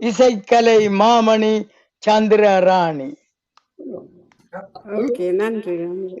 இசைக்கலை மாமணி சந்திரராணி. Okay நன்றி நன்றி.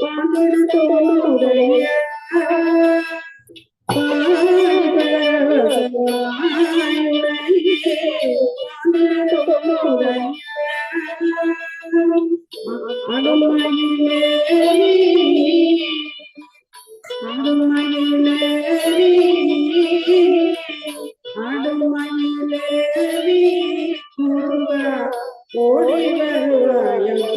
花开了，春光都。కరుణాయంత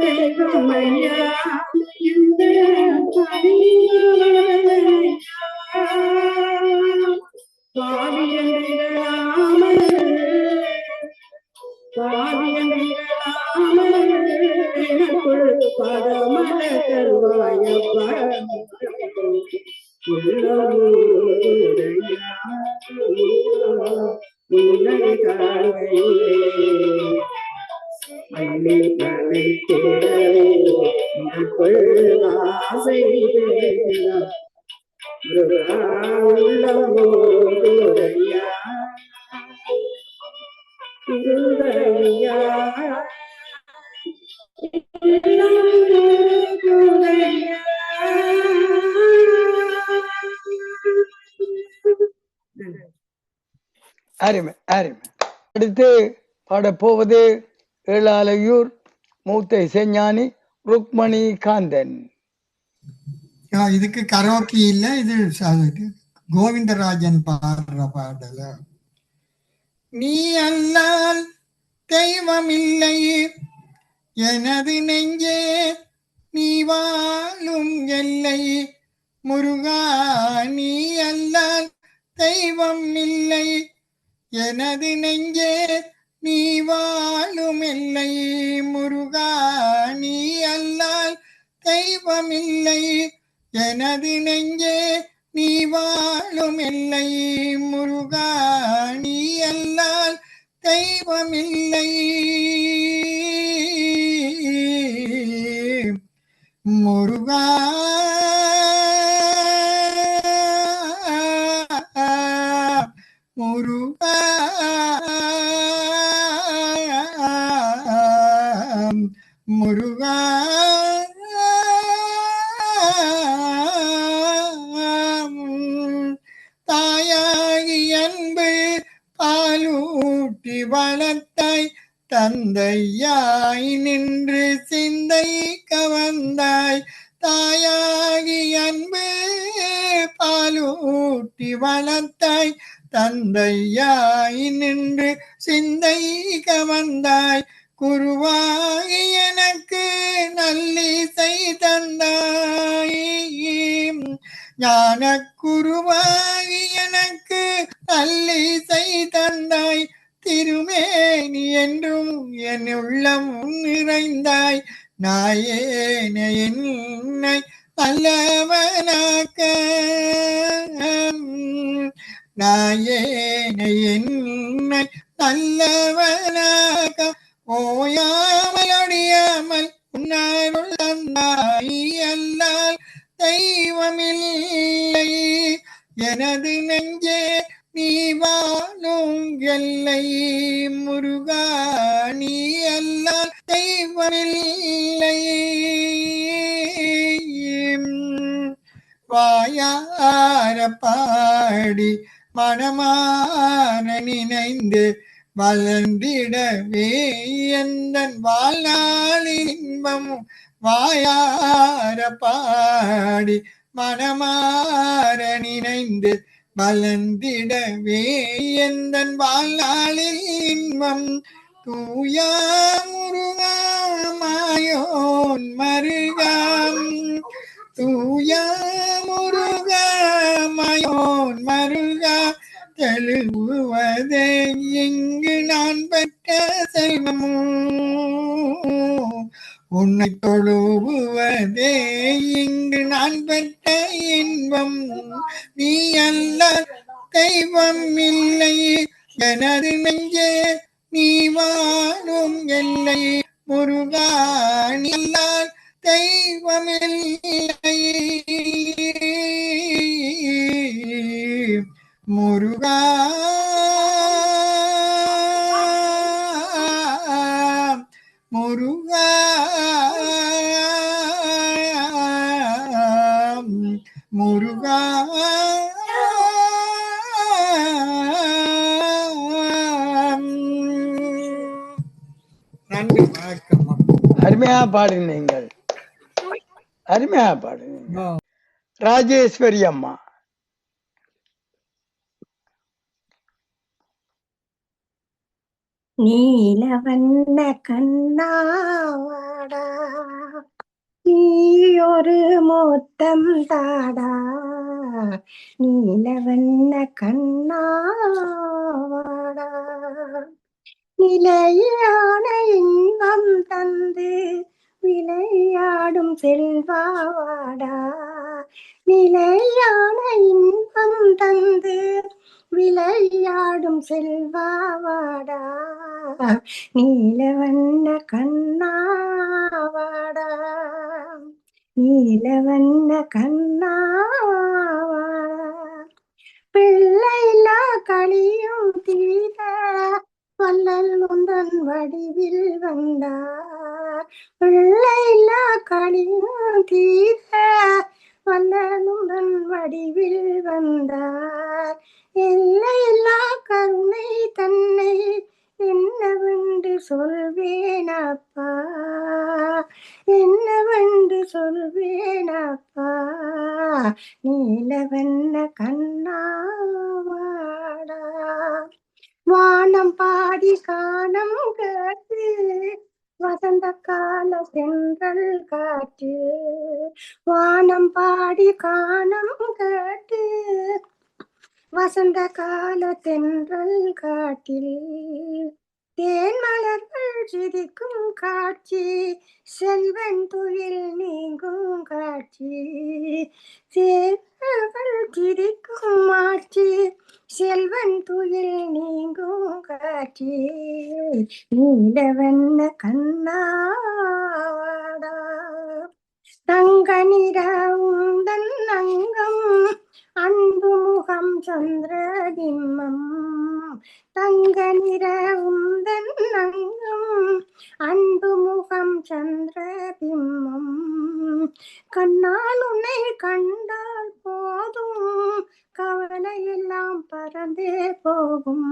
take my love, you never leave. அருமை அருமை அடுத்து பாடப்போவது ஏழாலையூர் மூத்த இசைஞானி ருக்மணி காந்தன். இதுக்கு கரோக்கி இல்ல இது கோவிந்தராஜன் பாடுற பாடல. நீ அல்லால் தெய்வம் இல்லை எனது நெஞ்சே நீ வாழும் எல்லை. முருகா நீ அல்லால் தெய்வம் இல்லை எனது நெஞ்சே நீ வாழும் இல்லை முருகா நீ அல்லால் தெய்வமில்லை. எனது நெஞ்சே நீ வாழும் இல்லை முருகா நீ அல்லால் தெய்வமில்லை. முருகா முருகா நின்று சிந்தை கவந்தாய். தாயாகி அன்பே பாலூட்டி வளர்த்தாய். தந்தையாய் நின்று சிந்தை கவந்தாய். குருவாகி எனக்கு நல்லிசை தந்தாய். ஞான குருவாகி எனக்கு நல்லிசை தந்தாய். திரு என் உள்ளம் நிறைந்தாய் நாயேனே என்னை அல்லவனாக்க நாயேனே என்னை நல்லவனாக ஓயாமல் அடியாமல் உன்னாருள் அல்லால் தெய்வமில்லை எனது நெஞ்சே நீ வாழும் எல்லை முருகா நீ அல்லால் தெய்வமில்லை. வாயார பாடி மனமான நினைந்து வளர்ந்திடவே எந்த வாழ்நாளின் இன்பமும் வாயார பாடி மனமாற நினைந்து மலர்ந்திடவே எந்தன் வாழ்நாளில் இன்பம். தூயா முருகாமாயோன் மருகாம். தூயா முருகாமாயோன் மருகா தெழுவதே இங்கு நான் பெற்ற செல்வமோ. உன்னை தொழுவதே இங்கு நான் பெற்ற இன்பம். நீ அல்ல தெய்வம் இல்லை. எனது நெஞ்சே நீ வாழும் எல்லை. முருகா நீலால் தெய்வமில்லை முருகா முருகா முருகா நன்றி வணக்கம் அருமையா பாடினீங்கள். அருமையா பாடினீங்க ராஜேஸ்வரி அம்மா. நீலவண்ண கண்ணாவாடா நீ ஒரு மொத்தம் தாடா. நீலவண்ண கண்ணாவாடா நிலையான இன்பம் தந்து விளையாடும் செல்வாவாடா. நிலையான இன்பம் தந்து விளையாடும் செல்வாவாடா. நீலவண்ண கண்ணாவாடா. நீலவண்ண கண்ணாவாடா. பிள்ளைலா களியும் தீர வல்லல் முந்தன் வடிவில் வந்தார் பிள்ளைலா களியும் தீர சொல்வேனப்பா. என்னவென்று சொல்வேனப்பா. நீலவண்ண கண்ணாவாடா. வானம் பாடி காணம் கேட்டு. வசந்த கால சென்றல் காற்று வானம் பாடி காணம் கேட்டு. வசந்த கால தென்றல் காட்டில். தேன் மலர்கள் சிரிக்கும் காட்சி செல்வன் துயில் நீங்கும் காட்சி. சேவர்கள் சிரிக்கும் ஆட்சி செல்வன் துயில் நீங்கும் காட்சி. நீலவண்ண கண்ணாடா தங்க நிற உந்தன் அங்கம் அன்பு முகம் சந்திர திம்மம். தங்க நிற உந்தன் அங்கம் அன்பு முகம் சந்திர பிம்மம் கண்ணால் உன்னை கண்டால் போதும் கவலையெல்லாம் பறந்தே போகும்.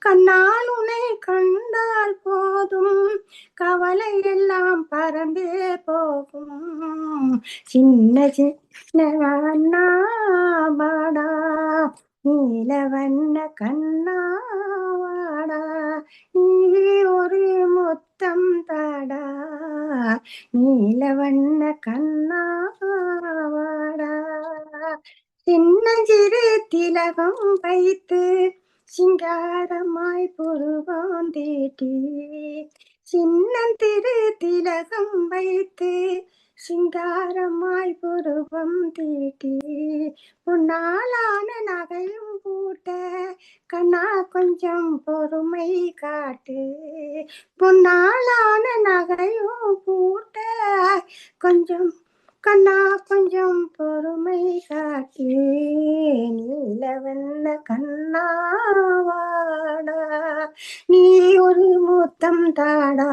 கண்ணால் உன்னை கண்டால் போதும் கவலையெல்லாம் பறந்தே போகும். சின்ன சின்ன அண்ணா பாடா நீலவண்ண கண்ணாவாடா நீ ஒரு முத்தம் தாடா. நீலவண்ண கண்ணாவாடா சின்னஞ்சிறு திலகம் வைத்து சிங்காரமாய் புருவம் தீட்டி சின்னந்திரு திலகம் வைத்து சிங்காரமாய் புருவம் தீட்டி பொன்னாலான நகையும் பூட்ட கண்ணா கொஞ்சம் பொறுமை காட்டு. பொன்னாலான நகையும் பூட்ட கொஞ்சம் கண்ணா கொஞ்சம் பொறுமை காட்டு நீலவண்ண கண்ணாவாடா. நீ ஒரு முத்தம் தாடா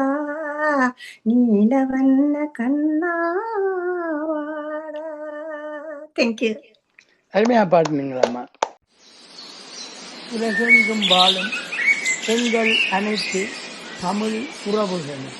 நீலவண்ண கண்ணாவாடா. தேங்க்யூ அருமையா பாடினீங்களம்மா. உலகெங்கும் வாழும் எங்கள் அனைத்து தமிழ் உறவுகளும்.